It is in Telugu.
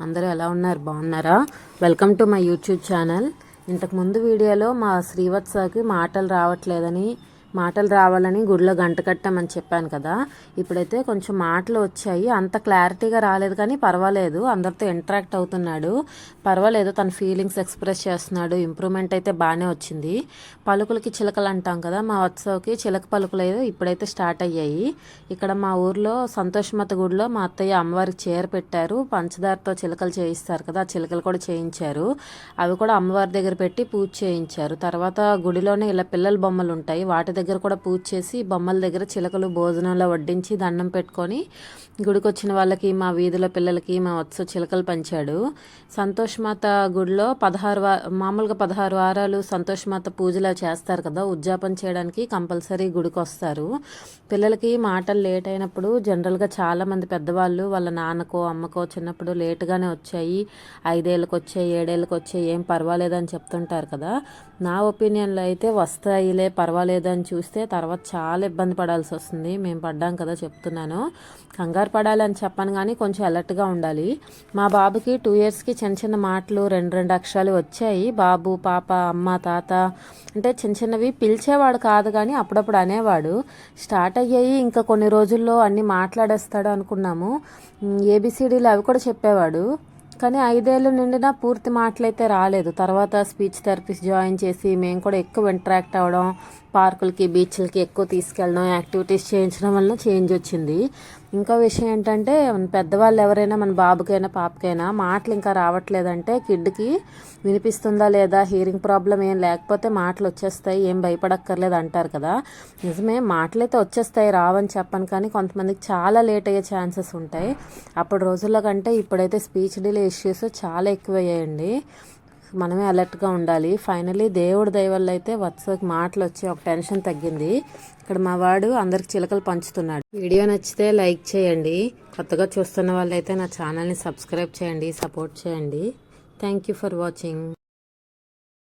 అందరూ ఎలా ఉన్నారు? బాగున్నారా? Welcome to my YouTube channel ఇంతకుముందు వీడియోలో మా శ్రీవత్సకి మాటలు రావట్లేదని మాటలు రావాలని గుడిలో గంట కట్టామని చెప్పాను కదా. ఇప్పుడైతే కొంచెం మాటలు వచ్చాయి. అంత క్లారిటీగా రాలేదు కానీ పర్వాలేదు. అందరితో ఇంటరాక్ట్ అవుతున్నాడు. పర్వాలేదు తన ఫీలింగ్స్ ఎక్స్ప్రెస్ చేస్తున్నాడు. ఇంప్రూవ్మెంట్ అయితే బాగానే వచ్చింది. పలుకులకి చిలకలు అంటాం కదా. మా ఉత్సవకి చిలక పలుకులు అయితే ఇప్పుడైతే స్టార్ట్ అయ్యాయి. ఇక్కడ మా ఊర్లో సంతోషమత గుడిలో మా అత్తయ్య అమ్మవారికి చీర పెట్టారు. పంచదారతో చిలకలు చేయిస్తారు కదా. ఆ చిలకలు కూడా చేయించారు. అవి కూడా అమ్మవారి దగ్గర పెట్టి పూజ చేయించారు. తర్వాత గుడిలోనే ఇలా పిల్లల బొమ్మలు ఉంటాయి. వాటి దగ్గర దగ్గర కూడా పూజ చేసి బొమ్మల దగ్గర చిలకలు భోజనంలో వడ్డించి దండం పెట్టుకొని గుడికొచ్చిన వాళ్ళకి మా వీధిలో పిల్లలకి మా వత్స చిలకలు పంచాడు. సంతోష్ మాత గుడిలో పదహారు వా మామూలుగా పదహారు వారాలు సంతోష్ మాత చేస్తారు కదా ఉద్యాపన చేయడానికి కంపల్సరీ గుడికి వస్తారు పిల్లలకి మాటలు లేట్ అయినప్పుడు జనరల్గా చాలామంది పెద్దవాళ్ళు వాళ్ళ నాన్నకో అమ్మకో చిన్నప్పుడు లేటుగానే వచ్చాయి. ఐదేళ్ళకి వచ్చాయి ఏడేళ్ళకి వచ్చాయి ఏం పర్వాలేదని చెప్తుంటారు కదా. నా ఒపీనియన్లో అయితే వస్తాయిలే పర్వాలేదని చూస్తే తర్వాత చాలా ఇబ్బంది పడాల్సి వస్తుంది. మేము పడ్డాం కదా చెప్తున్నాను. కంగారు పడాలని చెప్పాను కానీ కొంచెం అలర్ట్గా ఉండాలి. మా బాబుకి టూ ఇయర్స్కి చిన్న చిన్న మాటలు రెండు రెండు అక్షరాలు వచ్చాయి. బాబు పాప అమ్మ తాత అంటే చిన్న చిన్నవి పిలిచేవాడు కాదు కానీ అప్పుడప్పుడు అనేవాడు. స్టార్ట్ అయ్యాయి. ఇంకా కొన్ని రోజుల్లో అన్నీ మాట్లాడేస్తాడు అనుకున్నాము. ఏబిసిడీలు అవి కూడా చెప్పేవాడు. కానీ ఐదేళ్ళు నిండినా పూర్తి మాటలైతే రాలేదు. తర్వాత స్పీచ్ థెరపిస్ట్ జాయిన్ చేసి మేము కూడా ఎక్కువ ఇంటరాక్ట్ అవ్వడం పార్కులకి బీచ్లకి ఎక్కువ తీసుకెళ్ళడం యాక్టివిటీస్ చేయించడం వల్ల చేంజ్ వచ్చింది. ఇంకో విషయం ఏంటంటే పెద్దవాళ్ళు ఎవరైనా మన బాబుకైనా పాపకైనా మాటలు ఇంకా రావట్లేదంటే కిడ్కి వినిపిస్తుందా లేదా హీరింగ్ ప్రాబ్లం ఏం లేకపోతే మాటలు వచ్చేస్తాయి ఏం భయపడక్కర్లేదు అంటారు కదా. నిజమే మాటలైతే వచ్చేస్తాయి రావని చెప్పను కానీ కొంతమందికి చాలా లేట్ అయ్యే ఛాన్సెస్ ఉంటాయి. అప్పుడు రోజుల్లో కంటే ఇప్పుడైతే స్పీచ్ డిలే ఇష్యూస్ చాలా ఎక్కువయ్యాయండి. మనమే అలర్ట్గా ఉండాలి. ఫైనలీ దేవుడి దయ వల్ల అయితే వత్సకి మాటలు వచ్చి ఒక టెన్షన్ తగ్గింది. ఇక్కడ మా వాడు అందరికి చిలకలు పంచుతున్నాడు. వీడియో నచ్చితే లైక్ చేయండి. కొత్తగా చూస్తున్న వాళ్ళైతే నా ఛానల్ని సబ్స్క్రైబ్ చేయండి సపోర్ట్ చేయండి. Thank you for watching